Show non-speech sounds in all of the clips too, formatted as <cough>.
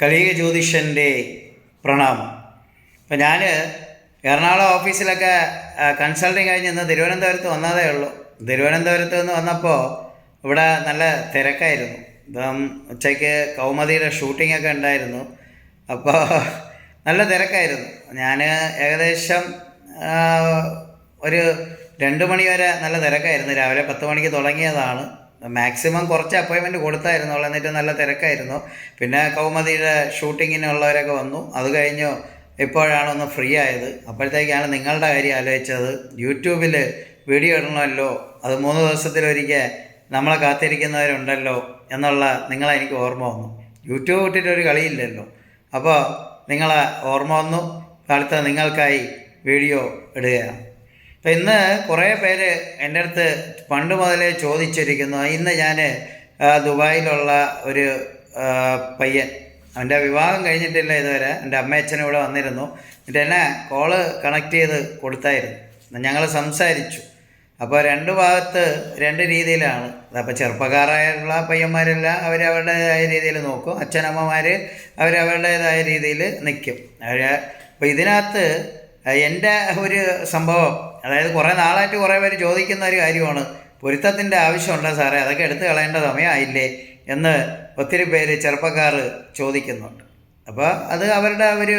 കലിക ജ്യോതിഷന്റെ പ്രണാമം. ഇപ്പം ഞാൻ എറണാകുളം ഓഫീസിലൊക്കെ കൺസൾട്ടിങ് കഴിഞ്ഞ് ഇന്ന് തിരുവനന്തപുരത്ത് വന്നതേ ഉള്ളൂ. തിരുവനന്തപുരത്ത് നിന്ന് വന്നപ്പോൾ ഇവിടെ നല്ല തിരക്കായിരുന്നു. ഇപ്പം ഉച്ചയ്ക്ക് കൗമദിയുടെ ഷൂട്ടിംഗ് ഒക്കെ ഉണ്ടായിരുന്നു. അപ്പോൾ നല്ല തിരക്കായിരുന്നു. ഞാൻ ഏകദേശം ഒരു രണ്ട് മണി വരെ നല്ല തിരക്കായിരുന്നു. രാവിലെ പത്ത് മണിക്ക് തുടങ്ങിയതാണ്. മാക്സിമം കുറച്ച് അപ്പോയിൻമെന്റ് കൊടുത്തായിരുന്നു എന്നിട്ട് നല്ല തിരക്കായിരുന്നു. പിന്നെ കൗമതിയുടെ ഷൂട്ടിങ്ങിനുള്ളവരൊക്കെ വന്നു. അത് കഴിഞ്ഞു ഇപ്പോഴാണ് ഒന്ന് ഫ്രീ ആയത്. അപ്പോഴത്തേക്കാണ് നിങ്ങളുടെ കാര്യം ആലോചിച്ചത്. യൂട്യൂബിൽ വീഡിയോ ഇടണമല്ലോ. അത് മൂന്ന് ദിവസത്തിലൊരിക്കൽ നമ്മളെ കാത്തിരിക്കുന്നവരുണ്ടല്ലോ എന്നുള്ള നിങ്ങളെ എനിക്ക് ഓർമ്മ വന്നു. യൂട്യൂബ് വിട്ടിട്ടൊരു കളിയില്ലല്ലോ. അപ്പോൾ നിങ്ങളെ ഓർമ്മ വന്നു. അടുത്ത നിങ്ങൾക്കായി വീഡിയോ ഇടുകയാണ്. അപ്പം ഇന്ന് കുറേ പേര് എന്റെ അടുത്ത് പണ്ട് മുതലേ ചോദിച്ചിരിക്കുന്നു. ഇന്ന് ഞാൻ ദുബായിലുള്ള ഒരു പയ്യൻ. അവന്റെ വിവാഹം കഴിഞ്ഞിട്ടില്ല ഇതുവരെ. എന്റെ അമ്മയച്ഛനും ഇവിടെ വന്നിരുന്നു. എന്നിട്ട് എന്നെ കോൾ കണക്ട് ചെയ്ത് കൊടുത്തായിരുന്നു. ഞങ്ങൾ സംസാരിച്ചു. അപ്പോൾ രണ്ട് ഭാഗത്ത് രണ്ട് രീതിയിലാണ്. അപ്പോൾ ചെറുപ്പക്കാരായുള്ള പയ്യന്മാരെല്ലാം അവരവരുടേതായ രീതിയിൽ നോക്കും. അച്ഛനമ്മമാർ അവരവരുടേതായ രീതിയിൽ നിൽക്കും അവർ അപ്പോൾ ഇതിനകത്ത് എന്റെ ഒരു സംഭവം അതായത് കുറേ നാളായിട്ട് കുറേ പേര് ചോദിക്കുന്ന ഒരു കാര്യമാണ്. പൊരുത്തത്തിന്റെ ആവശ്യമുണ്ടോ സാറേ അതൊക്കെ എടുത്തു കളയേണ്ട സമയമായില്ലേ എന്ന് ഒത്തിരി പേര് ചെറുപ്പക്കാർ ചോദിക്കുന്നുണ്ട്. അപ്പോൾ അത് അവരുടെ ഒരു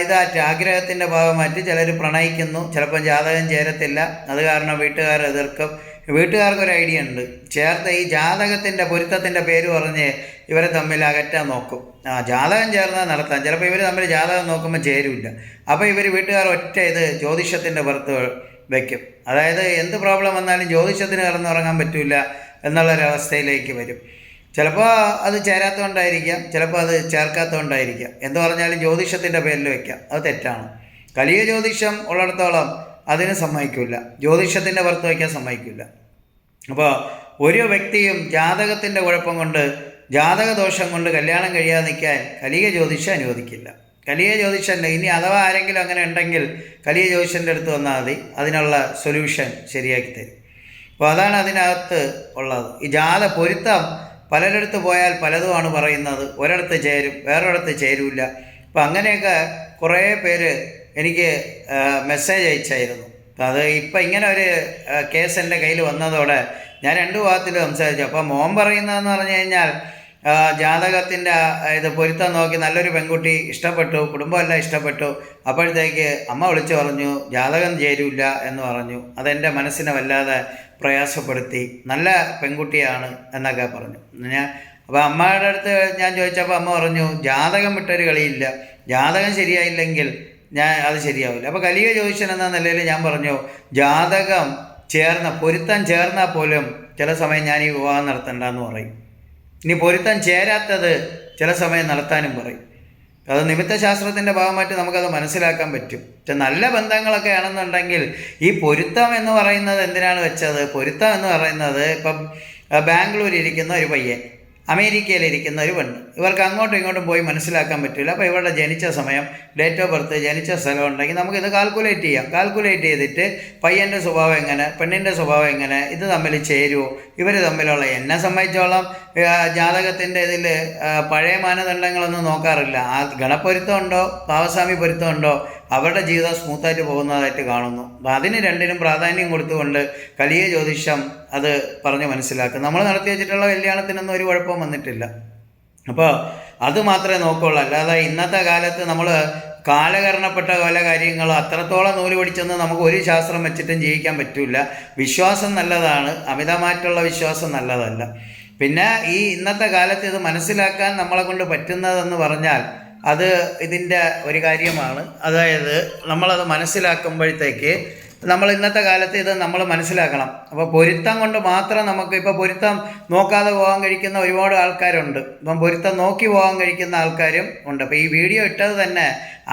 ഇതായിട്ട് ആഗ്രഹത്തിന്റെ ഭാഗമായിട്ട് ചിലർ പ്രണയിക്കുന്നു. ചിലപ്പോൾ ജാതകം ചേരത്തില്ല. അത് കാരണം വീട്ടുകാർ എതിർക്കും. വീട്ടുകാർക്കൊരു ഐഡിയ ഉണ്ട്. ചേർത്ത് ഈ ജാതകത്തിന്റെ പൊരുത്തത്തിന്റെ പേര് പറഞ്ഞ് ഇവരെ തമ്മിൽ അകറ്റാൻ നോക്കും. ആ ജാതകം ചേർന്നാൽ നടത്താം. ചിലപ്പോൾ ഇവർ തമ്മിൽ ജാതകം നോക്കുമ്പോൾ ചേരില്ല. അപ്പോൾ ഇവർ വീട്ടുകാർ ഒറ്റ ഇത് ജ്യോതിഷത്തിന്റെ പുറത്ത് വയ്ക്കും അതായത് എന്ത് പ്രോബ്ലം വന്നാലും ജ്യോതിഷത്തിന് കിടന്നുറങ്ങാൻ പറ്റില്ല എന്നുള്ളൊരവസ്ഥയിലേക്ക് വരും. ചിലപ്പോൾ അത് ചേരാത്തതുകൊണ്ടായിരിക്കാം ചിലപ്പോൾ അത് ചേർക്കാത്തതുകൊണ്ടായിരിക്കാം എന്ന് പറഞ്ഞാലും ജ്യോതിഷത്തിന്റെ പേരിൽ വയ്ക്കാം അത് തെറ്റാണ്. കലിയ ജ്യോതിഷം ഉള്ളിടത്തോളം അതിന് സമ്മതിക്കില്ല ജ്യോതിഷത്തിന്റെ പുറത്ത് വയ്ക്കാൻ സമ്മതിക്കില്ല അപ്പോൾ ഒരു വ്യക്തിയും ജാതകത്തിന്റെ കുഴപ്പം കൊണ്ട് ജാതക ദോഷം കൊണ്ട് കല്യാണം കഴിയാതെ നിൽക്കാൻ കലിക ജ്യോതിഷം അനുവദിക്കില്ല. കലിയ ജ്യോതിഷന്റെ ഇനി അഥവാ ആരെങ്കിലും അങ്ങനെ ഉണ്ടെങ്കിൽ കലിയ ജ്യോതിഷന്റെ അടുത്ത് വന്നാൽ മതി. അതിനുള്ള സൊല്യൂഷൻ ശരിയാക്കി തരും. അപ്പോൾ അതാണ് അതിനകത്ത് ഉള്ളത്. ഈ ജാത പൊരുത്തം പലരിടത്ത് പോയാൽ പലതുമാണ് പറയുന്നത്. ഒരിടത്ത് ചേരും വേറൊരിടത്ത് ചേരൂല അപ്പം അങ്ങനെയൊക്കെ കുറേ പേര് എനിക്ക് മെസ്സേജ് അയച്ചായിരുന്നു. അത് ഇപ്പം ഇങ്ങനെ ഒരു കേസ് എന്റെ കയ്യിൽ വന്നതോടെ ഞാൻ രണ്ട് ഭാഗത്തിൽ സംസാരിച്ചു. അപ്പോൾ മോൻ പറയുന്നതെന്ന് പറഞ്ഞു കഴിഞ്ഞാൽ ജാതകത്തിന്റെ ഇത് പൊരുത്തം നോക്കി നല്ലൊരു പെൺകുട്ടി ഇഷ്ടപ്പെട്ടു കുടുംബമെല്ലാം ഇഷ്ടപ്പെട്ടു. അപ്പോഴത്തേക്ക് അമ്മ വിളിച്ചു പറഞ്ഞു ജാതകം ചേരൂല എന്ന് പറഞ്ഞു. അതെന്റെ മനസ്സിനെ വല്ലാതെ പ്രയാസപ്പെടുത്തി. നല്ല പെൺകുട്ടിയാണ് എന്നൊക്കെ പറഞ്ഞു. ഞാൻ അപ്പോൾ അമ്മയുടെ അടുത്ത് ഞാൻ ചോദിച്ചപ്പോൾ അമ്മ പറഞ്ഞു ജാതകം വിട്ടൊരു കളിയില്ല. ജാതകം ശരിയായില്ലെങ്കിൽ ഞാൻ അത് ശരിയാവില്ല. അപ്പോൾ കലിക ജ്യോതിഷൻ എന്ന നിലയിൽ ഞാൻ പറഞ്ഞു ജാതകം ചേർന്ന പൊരുത്തം ചേർന്നാൽ പോലും ചില സമയം ഞാൻ ഈ വിവാഹം നടത്തണ്ടെന്ന് പറയും. ഇനി പൊരുത്തം ചേരാത്തത് ചില സമയം നടത്താനും പറയും. അത് നിമിത്തശാസ്ത്രത്തിന്റെ ഭാഗമായിട്ട് നമുക്കത് മനസ്സിലാക്കാൻ പറ്റും. പക്ഷെ നല്ല ബന്ധങ്ങളൊക്കെ ആണെന്നുണ്ടെങ്കിൽ ഈ പൊരുത്തം എന്ന് പറയുന്നത് എന്തിനാണ് വെച്ചത്? പൊരുത്തം എന്ന് പറയുന്നത് ഇപ്പം ബാംഗ്ലൂരിൽ ഇരിക്കുന്ന ഒരു പയ്യൻ. അമേരിക്കയിലിരിക്കുന്ന ഒരു പെണ്ണ്. ഇവർക്ക് അങ്ങോട്ടും ഇങ്ങോട്ടും പോയി മനസ്സിലാക്കാൻ പറ്റില്ല. അപ്പോൾ ഇവരുടെ ജനിച്ച സമയം ഡേറ്റ് ഓഫ് ബർത്ത് ജനിച്ച സ്ഥലം ഉണ്ടെങ്കിൽ നമുക്കിത് കാൽക്കുലേറ്റ് ചെയ്യാം. കാൽക്കുലേറ്റ് ചെയ്തിട്ട് പയ്യന്റെ സ്വഭാവം എങ്ങനെ പെണ്ണിന്റെ സ്വഭാവം എങ്ങനെ ഇത് തമ്മിൽ ചേരുമോ ഇവർ തമ്മിലുള്ള എന്നെ സംബന്ധിച്ചോളം ജാതകത്തിന്റെ ഇതിൽ പഴയ മാനദണ്ഡങ്ങളൊന്നും നോക്കാറില്ല. ആ ഗണപ്പൊരുത്തം ഉണ്ടോ? പാവസ്വാമി പൊരുത്തം ഉണ്ടോ? അവരുടെ ജീവിതം സ്മൂത്തായിട്ട് പോകുന്നതായിട്ട് കാണുന്നു. അപ്പം അതിന് രണ്ടിനും പ്രാധാന്യം കൊടുത്തുകൊണ്ട് കലിയ ജ്യോതിഷം അത് പറഞ്ഞ് മനസ്സിലാക്കും. നമ്മൾ നടത്തി വെച്ചിട്ടുള്ള കല്യാണത്തിനൊന്നും ഒരു കുഴപ്പവും വന്നിട്ടില്ല. അപ്പോൾ അത് മാത്രമേ നോക്കുള്ളൂ. അല്ലാതെ ഇന്നത്തെ കാലത്ത് നമ്മൾ കാലകരണപ്പെട്ട പല കാര്യങ്ങളും അത്രത്തോളം നൂൽ പിടിച്ചെന്ന് നമുക്ക് ഒരു ശാസ്ത്രം വെച്ചിട്ടും ജീവിക്കാൻ പറ്റില്ല വിശ്വാസം നല്ലതാണ്. അമിതമായിട്ടുള്ള വിശ്വാസം നല്ലതല്ല. പിന്നെ ഈ ഇന്നത്തെ കാലത്ത് ഇത് മനസ്സിലാക്കാൻ നമ്മളെ കൊണ്ട് പറ്റുന്നതെന്ന് പറഞ്ഞാൽ അത് ഇതിന്റെ ഒരു കാര്യമാണ്. അതായത് നമ്മളത് മനസ്സിലാക്കുമ്പോഴത്തേക്ക് നമ്മൾ ഇന്നത്തെ കാലത്ത് ഇത് നമ്മൾ മനസ്സിലാക്കണം. അപ്പോൾ പൊരുത്തം കൊണ്ട് മാത്രം നമുക്ക് ഇപ്പോൾ പൊരുത്തം നോക്കാതെ പോകാൻ കഴിക്കുന്ന ഒരുപാട് ആൾക്കാരുണ്ട്. ഇപ്പം പൊരുത്തം നോക്കി പോകാൻ കഴിക്കുന്ന ആൾക്കാരും ഉണ്ട്. അപ്പോൾ ഈ വീഡിയോ ഇട്ടത് തന്നെ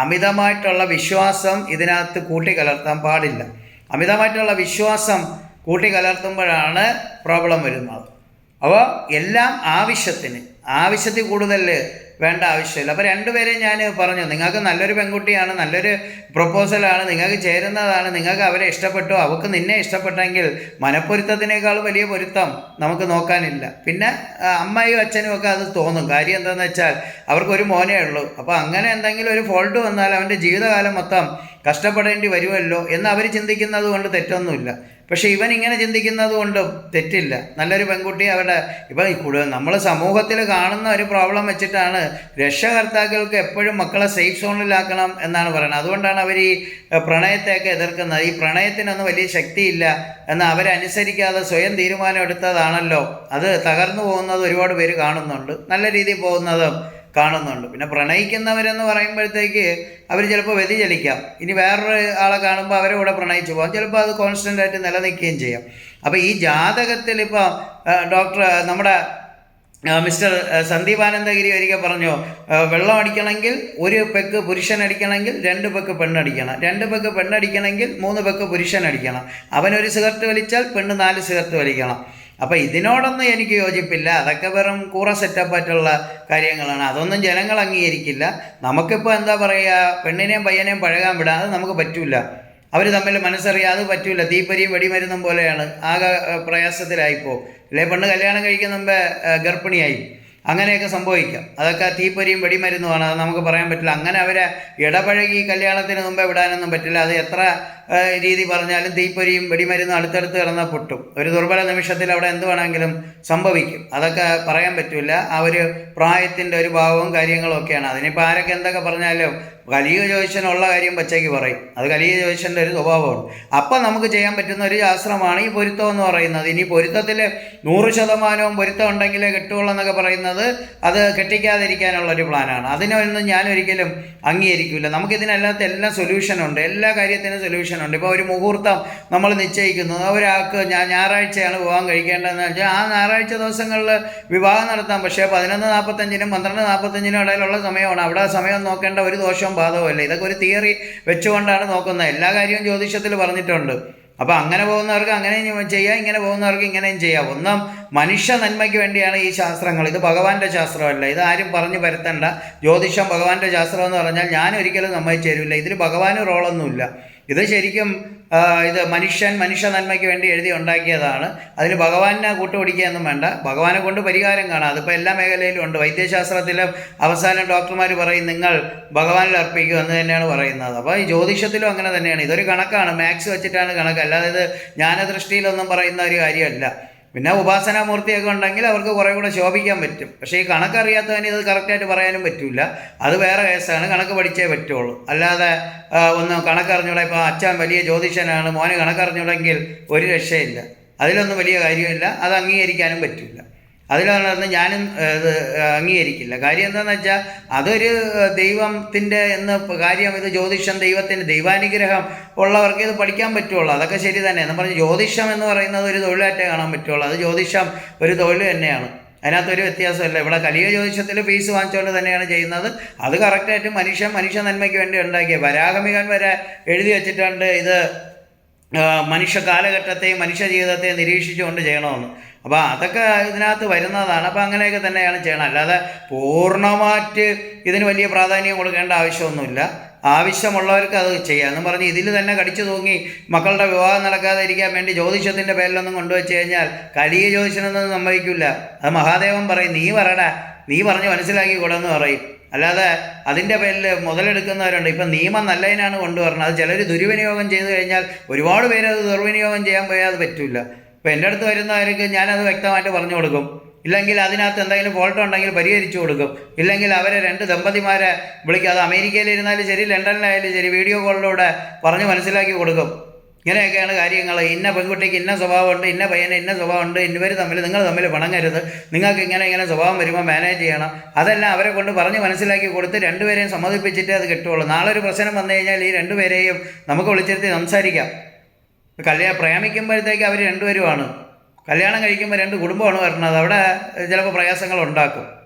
അമിതമായിട്ടുള്ള വിശ്വാസം ഇതിനകത്ത് കൂട്ടിക്കലർത്താൻ പാടില്ല. അമിതമായിട്ടുള്ള വിശ്വാസം കൂട്ടിക്കലർത്തുമ്പോഴാണ് പ്രോബ്ലം വരുന്നത്. അപ്പോൾ എല്ലാം ആവശ്യത്തിന് ആവശ്യത്തിൽ കൂടുതൽ വേണ്ട ആവശ്യമില്ല. അപ്പോൾ രണ്ടുപേരെയും ഞാൻ പറഞ്ഞു നിങ്ങൾക്ക് നല്ലൊരു പെൺകുട്ടിയാണ് നല്ലൊരു പ്രപ്പോസലാണ് നിങ്ങൾക്ക് ചേരുന്നതാണ് നിങ്ങൾക്ക് അവരെ ഇഷ്ടപ്പെട്ടു അവർക്ക് നിന്നെ ഇഷ്ടപ്പെട്ടെങ്കിൽ മനപ്പൊരുത്തത്തിനേക്കാൾ വലിയ പൊരുത്തം നമുക്ക് നോക്കാനില്ല. പിന്നെ അമ്മയും അച്ഛനും ഒക്കെ അത് തോന്നും. കാര്യം എന്താണെന്ന് വെച്ചാൽ അവർക്കൊരു മോനേ ഉള്ളൂ. അപ്പോൾ അങ്ങനെ എന്തെങ്കിലും ഒരു ഫോൾട്ട് വന്നാൽ അവന്റെ ജീവിതകാലം മൊത്തം കഷ്ടപ്പെടേണ്ടി വരുമല്ലോ എന്ന് അവർ ചിന്തിക്കുന്നത് കൊണ്ട് തെറ്റൊന്നുമില്ല. പക്ഷേ ഇവൻ ഇങ്ങനെ ചിന്തിക്കുന്നത് കൊണ്ടും തെറ്റില്ല. നല്ലൊരു പെൺകുട്ടി അവരുടെ ഇപ്പം കൂടുതൽ നമ്മൾ സമൂഹത്തിൽ കാണുന്ന ഒരു പ്രോബ്ലം വെച്ചിട്ടാണ് രക്ഷകർത്താക്കൾക്ക് എപ്പോഴും മക്കളെ സേഫ് സോണിലാക്കണം എന്നാണ് പറയുന്നത്. അതുകൊണ്ടാണ് അവർ ഈ പ്രണയത്തെയൊക്കെ എതിർക്കുന്നത്. ഈ പ്രണയത്തിനൊന്നും വലിയ ശക്തിയില്ല എന്ന് അവരനുസരിക്കാതെ സ്വയം തീരുമാനം എടുത്തതാണല്ലോ. അത് തകർന്നു പോകുന്നത് ഒരുപാട് പേര് കാണുന്നുണ്ട്. നല്ല രീതിയിൽ പോകുന്നതും കാണുന്നുണ്ട്. പിന്നെ പ്രണയിക്കുന്നവരെന്ന് പറയുമ്പോഴത്തേക്ക് അവർ ചിലപ്പോൾ വ്യതിചലിക്കാം ഇനി വേറൊരു ആളെ കാണുമ്പോൾ അവരെ കൂടെ പ്രണയിച്ചു പോകാം. ചിലപ്പോൾ അത് കോൺസ്റ്റന്റ് ആയിട്ട് നിലനിൽക്കുകയും ചെയ്യാം. അപ്പോൾ ഈ ജാതകത്തിൽ ഇപ്പോൾ ഡോക്ടർ നമ്മുടെ മിസ്റ്റർ സന്ദീപാനന്ദഗിരി ഒരിക്കൽ പറഞ്ഞു വെള്ളം അടിക്കണമെങ്കിൽ ഒരു പെക്ക് പുരുഷൻ അടിക്കണമെങ്കിൽ രണ്ട് പെക്ക് പെണ്ണടിക്കണം രണ്ട് പെക്ക് പെണ്ണടിക്കണമെങ്കിൽ മൂന്ന് പെക്ക് പുരുഷൻ അടിക്കണം. അവനൊരു സിഗരറ്റ് വലിച്ചാൽ പെണ്ണ് നാല് സിഗരറ്റ് വലിക്കണം. അപ്പോൾ ഇതിനോടൊന്നും എനിക്ക് യോജിപ്പില്ല. അതൊക്കെ വെറും കൂറ സെറ്റപ്പായിട്ടുള്ള കാര്യങ്ങളാണ്. അതൊന്നും ജനങ്ങൾ അംഗീകരിക്കില്ല. നമുക്കിപ്പോൾ എന്താ പറയുക പെണ്ണിനെയും പയ്യനെയും പഴകാൻ വിടാം അത് നമുക്ക് പറ്റില്ല അവർ തമ്മിൽ മനസ്സറിയാതെ പറ്റില്ല തീപ്പരിയും വെടിമരുന്നും പോലെയാണ്. ആകെ പ്രയാസത്തിലായിപ്പോൾ പ്രയാസത്തിലായിപ്പോ. ഇല്ലേ പെണ്ണ് കല്യാണം കഴിക്കുന്ന മുമ്പേ ഗർഭിണിയായി. അങ്ങനെയൊക്കെ സംഭവിക്കാം. അതൊക്കെ തീപ്പരിയും വെടിമരുന്നുമാണ്. അത് നമുക്ക് പറയാൻ പറ്റില്ല. അങ്ങനെ അവരെ ഇടപഴകി കല്യാണത്തിന് മുമ്പേ വിടാനൊന്നും പറ്റില്ല. അത് എത്ര രീതി പറഞ്ഞാലും തീപ്പൊരിയും വെടിമരുന്നും അടുത്തടുത്ത് കിടന്നാൽ പൊട്ടും. ഒരു ദുർബല നിമിഷത്തിൽ അവിടെ എന്ത് വേണമെങ്കിലും സംഭവിക്കും. അതൊക്കെ പറയാൻ പറ്റില്ല ആ ഒരു പ്രായത്തിന്റെ ഒരു ഭാവവും കാര്യങ്ങളും ഒക്കെയാണ്. അതിനിപ്പോൾ ആരൊക്കെ എന്തൊക്കെ പറഞ്ഞാലും കലിയ ജ്യോതിഷനുള്ള കാര്യം പച്ചയ്ക്ക് പറയും. അത് കലിയ ജ്യോതിഷന്റെ ഒരു സ്വഭാവമാണ്. അപ്പം നമുക്ക് ചെയ്യാൻ പറ്റുന്ന ഒരു ശാസ്ത്രമാണ് ഈ പൊരുത്തം എന്ന് പറയുന്നത്. ഇനി പൊരുത്തത്തിൽ നൂറ് ശതമാനവും പൊരുത്തം ഉണ്ടെങ്കിലേ കിട്ടുള്ളൂ എന്നൊക്കെ പറയുന്നത് അത് കെട്ടിക്കാതിരിക്കാനുള്ള ഒരു പ്ലാനാണ്. അതിനൊന്നും ഞാൻ ഒരിക്കലും അംഗീകരിക്കില്ല നമുക്കിതിനല്ലാത്ത എല്ലാ സൊല്യൂഷനുണ്ട് എല്ലാ കാര്യത്തിനും സൊല്യൂഷനുണ്ട് ഇപ്പോൾ ഒരു മുഹൂർത്തം നമ്മൾ നിശ്ചയിക്കുന്നത് ഒരാൾക്ക് ഞാൻ ഞായറാഴ്ചയാണ് വിവാഹം കഴിക്കേണ്ടതെന്ന് വെച്ചാൽ ആ ഞായറാഴ്ച ദിവസങ്ങളിൽ വിവാഹം നടത്താം. പക്ഷേ പതിനൊന്ന് നാൽപ്പത്തഞ്ചിനും പന്ത്രണ്ട് നാൽപ്പത്തഞ്ചിനും ഇടയിലുള്ള സമയമാണ്. അവിടെ സമയം നോക്കേണ്ട ഒരു ദോഷവും ബാധവുമല്ല ഇതൊക്കെ ഒരു തിയറി വെച്ചുകൊണ്ടാണ് നോക്കുന്നത്. എല്ലാ കാര്യവും ജ്യോതിഷത്തിൽ പറഞ്ഞിട്ടുണ്ട്. അപ്പോൾ അങ്ങനെ പോകുന്നവർക്ക് അങ്ങനെയും ചെയ്യാം ഇങ്ങനെ പോകുന്നവർക്ക് ഇങ്ങനെയും ചെയ്യാം. ഒന്നും മനുഷ്യ നന്മയ്ക്ക് വേണ്ടിയാണ് ഈ ശാസ്ത്രങ്ങൾ. ഇത് ഭഗവാന്റെ ശാസ്ത്രമല്ല. ഇത് ആരും പറഞ്ഞു പരത്തണ്ട. ജ്യോതിഷം ഭഗവാന്റെ ശാസ്ത്രം എന്ന് പറഞ്ഞാൽ ഞാൻ ഒരിക്കലും സമ്മതിച്ചു തരില്ല. ഇതിൽ ഭഗവാന് റോളൊന്നുമില്ല ഇത് ശരിക്കും ഇത് മനുഷ്യൻ മനുഷ്യ നന്മയ്ക്ക് വേണ്ടി എഴുതി ഉണ്ടാക്കിയതാണ്. അതിന് ഭഗവാനെ കൂട്ടുപിടിക്കുകയൊന്നും വേണ്ട. ഭഗവാനെ കൊണ്ട് പരിഹാരം കാണാം. അതിപ്പോൾ എല്ലാ മേഖലയിലും ഉണ്ട്. വൈദ്യശാസ്ത്രത്തിലും അവസാനം ഡോക്ടർമാർ പറയും നിങ്ങൾ ഭഗവാനിൽ അർപ്പിക്കൂ എന്ന് തന്നെയാണ് പറയുന്നത്. അപ്പോൾ ഈ ജ്യോതിഷത്തിലും അങ്ങനെ തന്നെയാണ്. ഇതൊരു കണക്കാണ്. മാത്സ് വെച്ചിട്ടാണ് കണക്ക്. അല്ലാതെ ഇത് ജ്ഞാനദൃഷ്ടിയിലൊന്നും പറയുന്ന ഒരു കാര്യമല്ല. പിന്നെ ഉപാസനാമൂർത്തിയൊക്കെ ഉണ്ടെങ്കിൽ അവർക്ക് കുറേ കൂടെ ശോഭിക്കാൻ പറ്റും. പക്ഷേ ഈ കണക്കറിയാത്തവന് ഇത് കറക്റ്റായിട്ട് പറയാനും പറ്റില്ല അത് വേറെ കേസാണ്. കണക്ക് പഠിച്ചേ പറ്റുള്ളൂ. അല്ലാതെ ഒന്ന് കണക്കറിഞ്ഞൂടെ ഇപ്പോൾ അച്ഛൻ വലിയ ജ്യോതിഷനാണ് മോന് കണക്കറിഞ്ഞൂടെങ്കിൽ ഒരു രക്ഷയില്ല. അതിലൊന്നും വലിയ കാര്യമില്ല. അത് അംഗീകരിക്കാനും പറ്റില്ല അതിലൊന്നും ഞാനും ഇത് അംഗീകരിക്കില്ല. കാര്യം എന്താണെന്ന് വെച്ചാൽ അതൊരു ദൈവത്തിന്റെ എന്ന് കാര്യം ഇത് ജ്യോതിഷം ദൈവത്തിന്റെ ദൈവാനുഗ്രഹം ഉള്ളവർക്ക് ഇത് പഠിക്കാൻ പറ്റുള്ളൂ. അതൊക്കെ ശരി തന്നെ. എന്ന് പറഞ്ഞ് ജ്യോതിഷം എന്ന് പറയുന്നത് ഒരു തൊഴിലായിട്ടേ കാണാൻ പറ്റുള്ളൂ. അത് ജ്യോതിഷം ഒരു തൊഴിൽ തന്നെയാണ്. അതിനകത്തൊരു വ്യത്യാസമല്ല. ഇവിടെ കലിയ ജ്യോതിഷത്തിൽ ഫീസ് വാങ്ങിച്ചുകൊണ്ട് തന്നെയാണ് ചെയ്യുന്നത്. അത് കറക്റ്റായിട്ട് മനുഷ്യൻ മനുഷ്യ നന്മയ്ക്ക് വേണ്ടി ഉണ്ടാക്കിയ. വരാഗമികൻ വരെ എഴുതി വെച്ചിട്ടുണ്ട് ഇത് മനുഷ്യ കാലഘട്ടത്തെയും മനുഷ്യ ജീവിതത്തെയും നിരീക്ഷിച്ചുകൊണ്ട് ചെയ്യണമെന്ന്. അപ്പോൾ അതൊക്കെ ഇതിനകത്ത് വരുന്നതാണ്. അപ്പോൾ അങ്ങനെയൊക്കെ തന്നെയാണ് ചെയ്യണം. അല്ലാതെ പൂർണമായിട്ട് ഇതിന് വലിയ പ്രാധാന്യം കൊടുക്കേണ്ട ആവശ്യമൊന്നുമില്ല. ആവശ്യമുള്ളവർക്ക് അത് ചെയ്യാം. എന്ന് പറഞ്ഞ് ഇതിൽ തന്നെ കടിച്ചു തൂങ്ങി മക്കളുടെ വിവാഹം നടക്കാതെ ഇരിക്കാൻ വേണ്ടി ജ്യോതിഷത്തിന്റെ പേരിലൊന്നും കൊണ്ടുവച്ച് കഴിഞ്ഞാൽ കലിയ ജ്യോതിഷനൊന്നും സംഭവിക്കില്ല. അത് മഹാദേവൻ പറയും നീ പറയടാ. നീ പറഞ്ഞ് മനസ്സിലാക്കി കൂടെന്ന് പറയും. അല്ലാതെ അതിന്റെ പേരിൽ മുതലെടുക്കുന്നവരുണ്ട്. ഇപ്പം നിയമം നല്ലതിനാണ് കൊണ്ടുവരുന്നത്. അത് ചിലർ ദുർവിനിയോഗം ചെയ്തു കഴിഞ്ഞാൽ ഒരുപാട് പേര് അത് ദുർവിനിയോഗം ചെയ്യാൻ പോയാൽ അത് പറ്റില്ല ഇപ്പം എന്റെ അടുത്ത് വരുന്നവർക്ക് ഞാനത് വ്യക്തമായിട്ട് പറഞ്ഞു കൊടുക്കും. ഇല്ലെങ്കിൽ അതിനകത്ത് എന്തെങ്കിലും ഫോൾട്ട് ഉണ്ടെങ്കിൽ പരിഹരിച്ചു കൊടുക്കും. ഇല്ലെങ്കിൽ അവരെ രണ്ട് ദമ്പതിമാരെ വിളിക്കും. അത് അമേരിക്കയിലിരുന്നാലും ശരി ലണ്ടനിലായാലും ശരി വീഡിയോ കോളിലൂടെ പറഞ്ഞ് മനസ്സിലാക്കി കൊടുക്കും. ഇങ്ങനെയൊക്കെയാണ് കാര്യങ്ങൾ. ഇന്ന പെൺകുട്ടിക്ക് ഇന്ന സ്വഭാവമുണ്ട് ഇന്ന പയ്യന് ഇന്ന സ്വഭാവമുണ്ട് ഇവർ തമ്മിൽ നിങ്ങൾ തമ്മിൽ പണങ്ങരുത്. നിങ്ങൾക്ക് ഇങ്ങനെ ഇങ്ങനെ സ്വഭാവം വരുമ്പോൾ മാനേജ് ചെയ്യണം. അതെല്ലാം അവരെ കൊണ്ട് പറഞ്ഞ് മനസ്സിലാക്കി കൊടുത്ത് രണ്ടുപേരെയും സമ്മതിപ്പിച്ചിട്ടേ അത് കിട്ടുള്ളൂ. നാളെ ഒരു പ്രശ്നം വന്നു കഴിഞ്ഞാൽ ഈ രണ്ടുപേരെയും നമുക്ക് വിളിച്ചിരുത്തി സംസാരിക്കാം. കല്യാണം പ്രേമിക്കുമ്പോഴത്തേക്ക് അവർ രണ്ടുപേരുമാണ്. കല്യാണം കഴിക്കുമ്പോൾ രണ്ട് കുടുംബമാണ് വരുന്നത് അവിടെ ചിലപ്പോൾ പ്രയാസങ്ങൾ ഉണ്ടാക്കും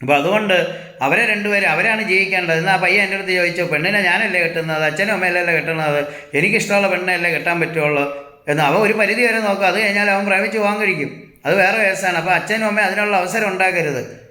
അപ്പോൾ അതുകൊണ്ട് അവരെ രണ്ടുപേരും അവരാണ് ജീവിക്കേണ്ടത്. എന്നാൽ ആ പയ്യൻ എന്റെ അടുത്ത് ചോദിച്ചു പെണ്ണിനെ ഞാനല്ലേ കെട്ടുന്നത്? അച്ഛനും അമ്മയല്ലല്ലേ കെട്ടുന്നത്? എനിക്കിഷ്ടമുള്ള പെണ്ണല്ലേ കെട്ടാൻ പറ്റുള്ളൂ? എന്ന് അവൻ ഒരു പരിധി വരെ നോക്കും. അത് കഴിഞ്ഞാൽ അവൻ പ്രേമിച്ച് പോകാൻ കഴിക്കും. അത് വേറെ കേസാണ്. അപ്പോൾ അച്ഛനും അമ്മയും അതിനുള്ള അവസരം ഉണ്ടാക്കരുത്.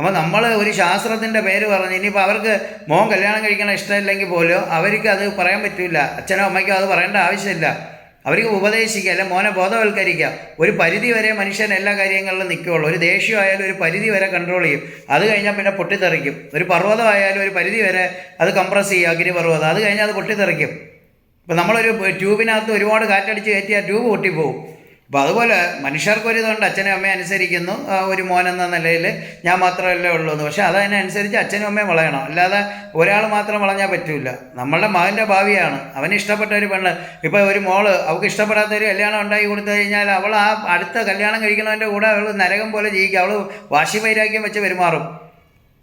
അപ്പോൾ നമ്മൾ ഒരു ശാസ്ത്രത്തിന്റെ പേര് പറഞ്ഞ് ഇനിയിപ്പോൾ അവർക്ക് മോൻ കല്യാണം കഴിക്കണം ഇഷ്ടമില്ലെങ്കിൽ പോലും അവർക്ക് അത് പറയാൻ പറ്റില്ല അച്ഛനോ അമ്മയ്ക്കോ അത് പറയേണ്ട ആവശ്യമില്ല. അവർക്ക് ഉപദേശിക്കുക അല്ലെങ്കിൽ മോനെ ബോധവൽക്കരിക്കുക. ഒരു പരിധി വരെ മനുഷ്യൻ എല്ലാ കാര്യങ്ങളിലും നിൽക്കുകയുള്ളൂ ഒരു ദേഷ്യമായാലും ഒരു പരിധി വരെ കൺട്രോൾ ചെയ്യും. അത് കഴിഞ്ഞാൽ പിന്നെ പൊട്ടിത്തെറിക്കും. ഒരു പർവതമായാലും ഒരു പരിധി വരെ അത് കംപ്രസ് ചെയ്യുക അഗ്നിപർവതം. അത് കഴിഞ്ഞാൽ അത് പൊട്ടിത്തെറിക്കും. ഇപ്പം നമ്മളൊരു ട്യൂബിനകത്ത് ഒരുപാട് കാറ്റടിച്ച് കയറ്റി ആ ട്യൂബ് പൊട്ടിപ്പോവും. അപ്പോൾ അതുപോലെ മനുഷ്യർക്കൊരിതുണ്ട് അച്ഛനും അമ്മയും അനുസരിക്കുന്നു ഒരു മോൻ എന്ന നിലയിൽ ഞാൻ മാത്രമല്ലേ ഉള്ളൂ എന്ന് പക്ഷേ അതതിനനുസരിച്ച് അച്ഛനും അമ്മയും വളയണം. അല്ലാതെ ഒരാൾ മാത്രം വളഞ്ഞാൽ പറ്റില്ല നമ്മളുടെ മകന്റെ ഭാവിയാണ്. അവന് ഇഷ്ടപ്പെട്ട ഒരു പെണ്ണ്. ഇപ്പോൾ ഒരു മോൾ അവൾക്ക് ഇഷ്ടപ്പെടാത്ത ഒരു കല്യാണം ഉണ്ടാക്കി കൊടുത്തു കഴിഞ്ഞാൽ അവൾ ആ അടുത്ത കല്യാണം കഴിക്കണവന്റെ കൂടെ അവൾ നരകം പോലെ ജീവിക്കും. അവൾ വാശി വൈരാഗ്യം വെച്ച് പെരുമാറും.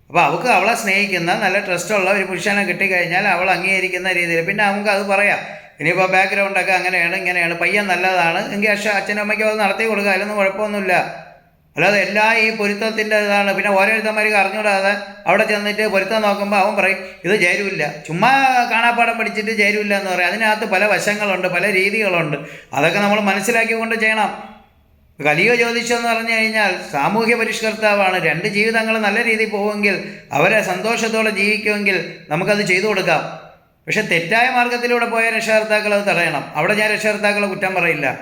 അപ്പോൾ അവൾക്ക് അവളെ സ്നേഹിക്കുന്ന നല്ല ട്രസ്റ്റുള്ള ഒരു പുരുഷനെ കിട്ടിക്കഴിഞ്ഞാൽ അവൾ അംഗീകരിക്കുന്ന രീതിയിൽ. പിന്നെ നമുക്ക് അത് പറയാം. ഇനിയിപ്പോൾ ബാക്ക്ഗ്രൗണ്ടൊക്കെ അങ്ങനെയാണ് ഇങ്ങനെയാണ്. പയ്യൻ നല്ലതാണ്. എങ്കിൽ പക്ഷേ അച്ഛനും അമ്മയ്ക്കും അത് നടത്തി കൊടുക്കുക അതിലൊന്നും കുഴപ്പമൊന്നുമില്ല. അല്ലാതെ എല്ലാ ഈ പൊരുത്തത്തിന്റെ ഇതാണ്. പിന്നെ ഓരോരുത്തന്മാർക്ക് അറിഞ്ഞുകൂടാതെ അവിടെ ചെന്നിട്ട് പൊരുത്തം നോക്കുമ്പോൾ അവൻ പറയും ഇത് ചേരുമില്ല ചുമ്മാ കാണാപ്പാടം പഠിച്ചിട്ട് ചേരുമില്ല എന്ന് പറയും. അതിനകത്ത് പല വശങ്ങളുണ്ട് പല രീതികളുണ്ട്. അതൊക്കെ നമ്മൾ മനസ്സിലാക്കിക്കൊണ്ട് ചെയ്യണം. കലിയോ ജ്യോതിഷം എന്ന് പറഞ്ഞു കഴിഞ്ഞാൽ സാമൂഹ്യ പരിഷ്കർത്താവാണ്. രണ്ട് ജീവിതങ്ങൾ നല്ല രീതിയിൽ പോവുമെങ്കിൽ അവരെ സന്തോഷത്തോടെ ജീവിക്കുമെങ്കിൽ നമുക്കത് ചെയ്തു കൊടുക്കാം. പക്ഷെ തെറ്റായ മാർഗത്തിലൂടെ പോയ രക്ഷകർത്താക്കൾ അത് തടയണം. അവിടെ ഞാൻ രക്ഷകർത്താക്കളെ കുറ്റം പറയില്ല.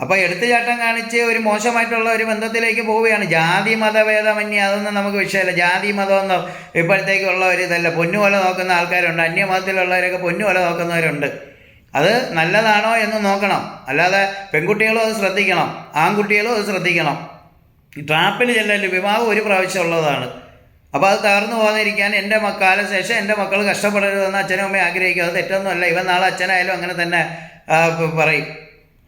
അപ്പോൾ എടുത്തുചാട്ടം കാണിച്ച് ഒരു മോശമായിട്ടുള്ള ഒരു ബന്ധത്തിലേക്ക് പോവുകയാണ്. ജാതി മതഭേദമന്യേ അതൊന്നും നമുക്ക് വിഷയമല്ല. ജാതി മതമൊന്നും ഇപ്പോഴത്തേക്കുള്ള ഒരു ഇതല്ല. പൊന്നുപോലെ നോക്കുന്ന ആൾക്കാരുണ്ട്. അന്യമതത്തിലുള്ളവരൊക്കെ പൊന്നുപോലെ നോക്കുന്നവരുണ്ട്. അത് നല്ലതാണോ എന്ന് നോക്കണം. അല്ലാതെ പെൺകുട്ടികളും അത് ശ്രദ്ധിക്കണം. ആൺകുട്ടികളും അത് ശ്രദ്ധിക്കണം. ട്രാപ്പിൽ ചെല്ലല് വിവാഹം ഒരു പ്രാവശ്യം ഉള്ളതാണ്. അപ്പോൾ അത് തകർന്നു പോകാതിരിക്കാൻ എന്റെ മക്കാലം ശേഷം എന്റെ മക്കൾ കഷ്ടപ്പെടരുതെന്ന് അച്ഛനും അമ്മയും ആഗ്രഹിക്കും. അത് തെറ്റൊന്നുമല്ല. ഇവൻ നാളെ അച്ഛനായാലും അങ്ങനെ തന്നെ പറയും.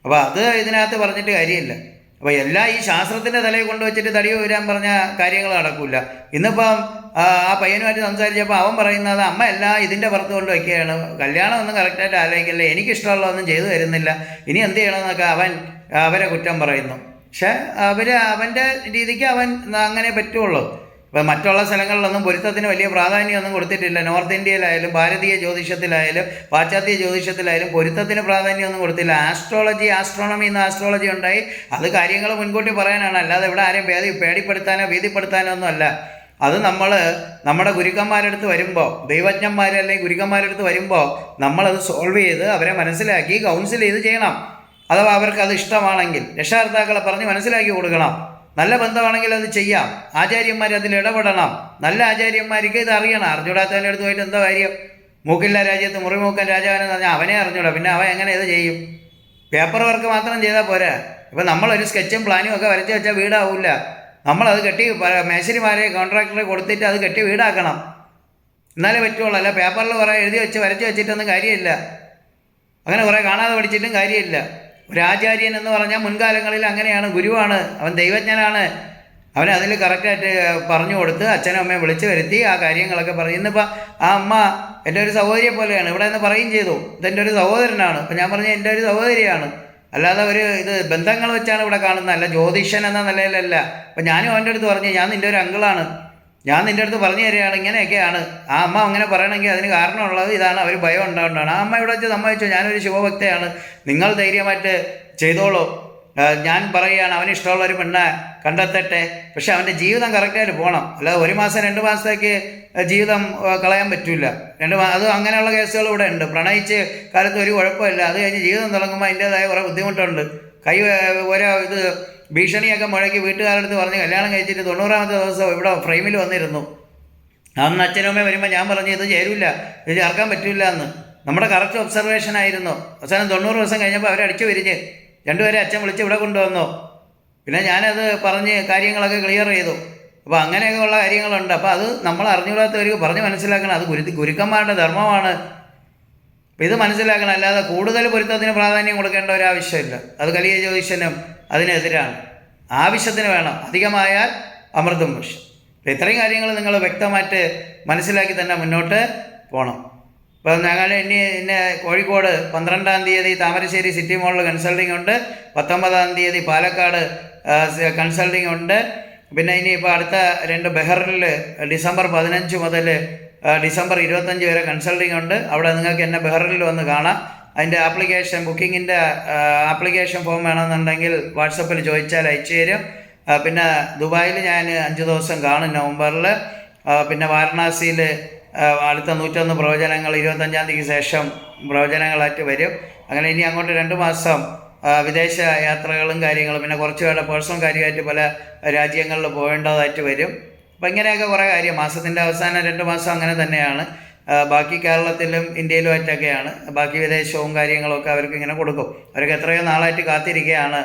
അപ്പോൾ അത് ഇതിനകത്ത് പറഞ്ഞിട്ട് കാര്യമില്ല. അപ്പോൾ എല്ലാ ഈ ശാസ്ത്രത്തിന്റെ തലയിൽ കൊണ്ടുവച്ചിട്ട് തടി വരാൻ പറഞ്ഞ കാര്യങ്ങൾ നടക്കില്ല ഇന്നിപ്പം ആ ആ പയ്യനുമായിട്ട് സംസാരിച്ചപ്പോൾ അവൻ പറയുന്നത് അമ്മ എല്ലാം ഇതിന്റെ പുറത്ത് കൊണ്ട് വയ്ക്കുകയാണ് കല്യാണം ഒന്നും കറക്റ്റായിട്ട് ആലോചിക്കില്ല. എനിക്കിഷ്ടമുള്ളതൊന്നും ചെയ്തു തരുന്നില്ല. ഇനി എന്ത് ചെയ്യണമെന്നൊക്കെ അവൻ അവരെ കുറ്റം പറയുന്നു. പക്ഷേ അവർ അവന്റെ രീതിക്ക് അവൻ അങ്ങനെ പറ്റുള്ളൂ. ഇപ്പം മറ്റുള്ള സ്ഥലങ്ങളിലൊന്നും പൊരുത്തത്തിന് വലിയ പ്രാധാന്യമൊന്നും കൊടുത്തിട്ടില്ല. നോർത്ത് ഇന്ത്യയിലായാലും ഭാരതീയ ജ്യോതിഷത്തിലായാലും പാശ്ചാത്യ ജ്യോതിഷത്തിലായാലും പൊരുത്തത്തിന് പ്രാധാന്യമൊന്നും കൊടുത്തില്ല. ആസ്ട്രോളജി ആസ്ട്രോണമി എന്ന ആസ്ട്രോളജി ഉണ്ടായി. അത് കാര്യങ്ങൾ മുൻകൂട്ടി പറയാനാണ്. അല്ലാതെ ഇവിടെ ആരെയും പേടി പേടിപ്പെടുത്താനോ ഭീതിപ്പെടുത്താനോ ഒന്നും അല്ല. അത് നമ്മൾ നമ്മുടെ ഗുരുക്കന്മാരടുത്ത് വരുമ്പോൾ ദൈവജ്ഞന്മാർ അല്ലെങ്കിൽ ഗുരുക്കന്മാരടുത്ത് വരുമ്പോൾ നമ്മളത് സോൾവ് ചെയ്ത് അവരെ മനസ്സിലാക്കി കൗൺസിൽ ചെയ്ത് ചെയ്യണം. അഥവാ അവർക്ക് അത് ഇഷ്ടമാണെങ്കിൽ രക്ഷകർത്താക്കളെ പറഞ്ഞ് മനസ്സിലാക്കി കൊടുക്കണം. നല്ല ബന്ധമാണെങ്കിൽ അത് ചെയ്യാം. ആചാര്യന്മാർ അതിൽ ഇടപെടണം. നല്ല ആചാര്യന്മാർക്ക് ഇത് അറിയണം. അറിഞ്ഞൂടാത്തവന്റെ അടുത്ത് പോയിട്ട് എന്താ കാര്യം? മൂക്കില്ല രാജ്യത്ത് മുറിമൂക്കൻ രാജാവനെന്ന് പറഞ്ഞാൽ അവനെ അറിഞ്ഞൂടാ. പിന്നെ അവൻ എങ്ങനെ ഇത് ചെയ്യും? പേപ്പർ വർക്ക് മാത്രം ചെയ്താൽ പോരാ. ഇപ്പം നമ്മളൊരു സ്കെച്ചും പ്ലാനും ഒക്കെ വരച്ച് വെച്ചാൽ വീടാവില്ല നമ്മളത് കെട്ടി മേശരിമാരെ കോൺട്രാക്ടറെ കൊടുത്തിട്ട് അത് കെട്ടി വീടാക്കണം. എന്നാലേ പറ്റുള്ളൂ. അല്ല പേപ്പറിൽ കുറേ എഴുതി വെച്ച് വരച്ച് വെച്ചിട്ടൊന്നും കാര്യമില്ല. അങ്ങനെ കുറേ കാണാതെ പഠിച്ചിട്ടും കാര്യമില്ല. ഒരു ആചാര്യൻ എന്ന് പറഞ്ഞാൽ മുൻകാലങ്ങളിൽ അങ്ങനെയാണ് ഗുരുവാണ് അവൻ ദൈവജ്ഞനാണ്. അവൻ അതിൽ കറക്റ്റായിട്ട് പറഞ്ഞു കൊടുത്ത് അച്ഛനും അമ്മയും വിളിച്ചു വരുത്തി ആ കാര്യങ്ങളൊക്കെ പറഞ്ഞു ഇന്നിപ്പോൾ ആ അമ്മ എന്റെ ഒരു സഹോദരിയെ പോലെയാണ് ഇവിടെ നിന്ന് പറയുകയും ചെയ്തു ഇതെന്റെ ഒരു സഹോദരനാണ്. അപ്പം ഞാൻ പറഞ്ഞു എന്റെ ഒരു സഹോദരിയാണ്. അല്ലാതെ ഒരു ഇത് ബന്ധങ്ങൾ വെച്ചാണ് ഇവിടെ കാണുന്നത് അല്ല ജ്യോതിഷൻ എന്ന നിലയിലല്ല. അപ്പം ഞാനും അവന്റെ അടുത്ത് പറഞ്ഞു ഞാൻ നിന്റെ ഒരു അങ്കിളാണ്. ഞാൻ നിന്റെ അടുത്ത് പറഞ്ഞു തരികയാണ് ഇങ്ങനെയൊക്കെയാണ്. ആ അമ്മ അങ്ങനെ പറയണമെങ്കിൽ അതിന് കാരണമുള്ളത് ഇതാണ് അവർ ഭയം ഉണ്ടാകൊണ്ടാണ് ആ അമ്മ ഇവിടെ വെച്ച് സമ്മതിച്ചു ഞാനൊരു ശുഭഭക്തയാണ്. നിങ്ങൾ ധൈര്യമായിട്ട് ചെയ്തോളൂ. ഞാൻ പറയുകയാണ് അവന് ഇഷ്ടമുള്ള ഒരു പെണ്ണെ കണ്ടെത്തട്ടെ. പക്ഷെ അവന്റെ ജീവിതം കറക്റ്റായിട്ട് പോകണം. അല്ലാതെ ഒരു മാസം രണ്ട് മാസത്തേക്ക് ജീവിതം കളയാൻ പറ്റില്ല രണ്ട് അത് അങ്ങനെയുള്ള കേസുകൾ ഇവിടെ ഉണ്ട്. പ്രണയിച്ച് കാലത്ത് ഒരു കുഴപ്പമില്ല. അത് കഴിഞ്ഞ് ജീവിതം തുടങ്ങുമ്പോൾ അതിന്റേതായ കുറേ ബുദ്ധിമുട്ടുണ്ട്. കൈ ഓരോ ഇത് ഭീഷണിയൊക്കെ മുഴക്കി വീട്ടുകാരുടെ അടുത്ത് പറഞ്ഞ് കല്യാണം കഴിച്ചിട്ട് തൊണ്ണൂറാമത്തെ ദിവസം ഇവിടെ ഫ്രെയിമിൽ വന്നിരുന്നു. അന്ന് അച്ഛനമ്മ വരുമ്പോൾ ഞാൻ പറഞ്ഞു ഇത് ചേരില്ല ഇത് ചേർക്കാൻ പറ്റില്ല എന്ന്. നമ്മുടെ കറക്റ്റ് ഒബ്സർവേഷൻ ആയിരുന്നു. അവസാനം തൊണ്ണൂറ് ദിവസം കഴിഞ്ഞപ്പോൾ അവരടിച്ചു വിരിഞ്ഞ് രണ്ടുപേരെ അച്ഛൻ വിളിച്ച് ഇവിടെ കൊണ്ടുവന്നു. പിന്നെ ഞാനത് പറഞ്ഞ് കാര്യങ്ങളൊക്കെ ക്ലിയർ ചെയ്തു. അപ്പോൾ അങ്ങനെയൊക്കെ ഉള്ള കാര്യങ്ങളുണ്ട്. അപ്പോൾ അത് നമ്മൾ അറിഞ്ഞുകൂടാത്തവർക്ക് പറഞ്ഞ് മനസ്സിലാക്കണം. അത് ഗുരു ഗുരുക്കന്മാരുടെ ധർമ്മമാണ്. അപ്പം ഇത് മനസ്സിലാക്കണം. അല്ലാതെ കൂടുതൽ പൊരുത്തത്തിന് പ്രാധാന്യം കൊടുക്കേണ്ട ഒരു ആവശ്യമില്ല. അത് കലിയ ജ്യോതിഷനും അതിനെതിരാണ്. ആവശ്യത്തിന് വേണം. അധികമായാൽ അമൃതം വിഷം അപ്പം ഇത്രയും കാര്യങ്ങൾ നിങ്ങൾ വ്യക്തമായിട്ട് മനസ്സിലാക്കി തന്നെ മുന്നോട്ട് പോകണം ഇപ്പം ഞങ്ങൾ ഇനി ഇന്നെ കോഴിക്കോട് പന്ത്രണ്ടാം തീയതി താമരശ്ശേരി സിറ്റി മോളിൽ കൺസൾട്ടിംഗ് ഉണ്ട്. പത്തൊമ്പതാം തീയതി പാലക്കാട് കൺസൾട്ടിംഗ് ഉണ്ട്. പിന്നെ ഇനി ഇപ്പോൾ അടുത്ത രണ്ട് ബെഹറിൽ ഡിസംബർ പതിനഞ്ച് മുതൽ ഡിസംബർ ഇരുപത്തഞ്ച് വരെ കൺസൾട്ടിംഗ് ഉണ്ട്. അവിടെ നിങ്ങൾക്ക് എന്നെ ബെഹറിൽ വന്ന് കാണാം. അതിന്റെ ആപ്ലിക്കേഷൻ ബുക്കിങ്ങിന്റെ ആപ്ലിക്കേഷൻ ഫോം വേണമെന്നുണ്ടെങ്കിൽ വാട്സപ്പിൽ ചോദിച്ചാൽ അയച്ചു തരും. പിന്നെ ദുബായിൽ ഞാൻ അഞ്ച് ദിവസം കാണും നവംബറിൽ. പിന്നെ വാരണാസിയിൽ അടുത്ത നൂറ്റൊന്ന് പ്രവചനങ്ങൾ ഇരുപത്തഞ്ചാം തീയതിക്ക് ശേഷം പ്രവചനങ്ങളായിട്ട് വരും. അങ്ങനെ ഇനി അങ്ങോട്ട് രണ്ട് മാസം വിദേശ യാത്രകളും കാര്യങ്ങളും പിന്നെ കുറച്ച് പേരുടെ പേഴ്സണൽ കാര്യമായിട്ട് പല രാജ്യങ്ങളിൽ പോകേണ്ടതായിട്ട് വരും. അപ്പം ഇങ്ങനെയൊക്കെ കുറേ കാര്യം. മാസത്തിന്റെ അവസാനം രണ്ട് മാസം അങ്ങനെ തന്നെയാണ്. ബാക്കി കേരളത്തിലും ഇന്ത്യയിലും ആയിട്ടൊക്കെയാണ്. ബാക്കി വിദേശവും കാര്യങ്ങളൊക്കെ അവർക്ക് ഇങ്ങനെ കൊടുക്കും. അവർക്ക് എത്രയോ നാളായിട്ട് കാത്തിരിക്കുകയാണ്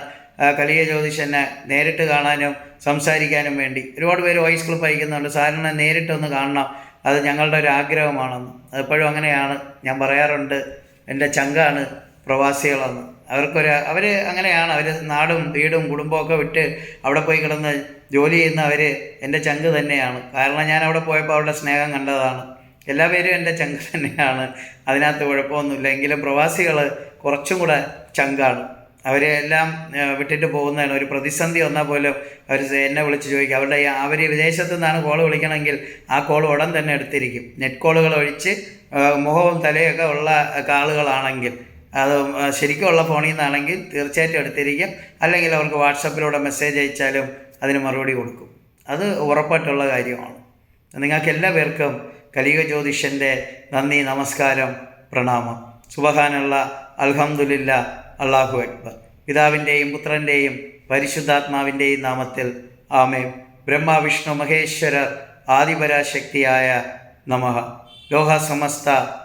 കലിയ ജ്യോതിഷനെ നേരിട്ട് കാണാനും സംസാരിക്കാനും വേണ്ടി. ഒരുപാട് പേര് വോയിസ് ക്ലിപ്പ് അയക്കുന്നുണ്ട്. സാറിനെ നേരിട്ടൊന്ന് കാണണം. അത് ഞങ്ങളുടെ ഒരു ആഗ്രഹമാണെന്ന്. അതെപ്പോഴും അങ്ങനെയാണ്. ഞാൻ പറയാറുണ്ട്. എന്റെ ചങ്കാണ് പ്രവാസികളെന്ന്. അവർക്കൊരു അവർ അങ്ങനെയാണ് അവർ നാടും വീടും കുടുംബമൊക്കെ വിട്ട് അവിടെ പോയി കിടന്ന് ജോലി ചെയ്യുന്ന അവർ എന്റെ ചങ്ക് തന്നെയാണ്. കാരണം ഞാൻ അവിടെ പോയപ്പോൾ അവരുടെ സ്നേഹം കണ്ടതാണ്. എല്ലാ പേരും എന്റെ ചങ്ക് <laughs> തന്നെയാണ്. അതിനകത്ത് കുഴപ്പമൊന്നുമില്ല. എങ്കിലും പ്രവാസികൾ കുറച്ചും കൂടെ ചങ്കാണ്. അവരെ എല്ലാം വിട്ടിട്ട് പോകുന്നതാണ്. ഒരു പ്രതിസന്ധി വന്നാൽ പോലും അവർ എന്നെ വിളിച്ച് ചോദിക്കും. അവരുടെ അവർ വിദേശത്തു നിന്നാണ് കോൾ വിളിക്കണമെങ്കിൽ ആ കോൾ ഉടൻ തന്നെ എടുത്തിരിക്കും. നെറ്റ് കോളുകൾ ഒഴിച്ച് മുഖവും തലയൊക്കെ ഉള്ള ആളുകളാണെങ്കിൽ അത് ശരിക്കും ശരിക്കുമുള്ള ഫോണിൽ നിന്നാണെങ്കിൽ തീർച്ചയായിട്ടും എടുത്തിരിക്കും. അല്ലെങ്കിൽ അവർക്ക് വാട്സപ്പിലൂടെ മെസ്സേജ് അയച്ചാലും അതിന് മറുപടി കൊടുക്കും. അത് ഉറപ്പായിട്ടുള്ള കാര്യമാണ്. നിങ്ങൾക്ക് എല്ലാ പേർക്കും കലിക ജ്യോതിഷന്റെ നന്ദി നമസ്കാരം പ്രണാമം. സുബഹാനുള്ള അൽഹമുല്ല അള്ളാഹു അക്ബർ. പിതാവിന്റെയും പുത്രന്റെയും പരിശുദ്ധാത്മാവിന്റെയും നാമത്തിൽ ആമേ ബ്രഹ്മ വിഷ്ണു മഹേശ്വരർ ആദിപരാശക്തിയായ നമഃ ലോക സമസ്ത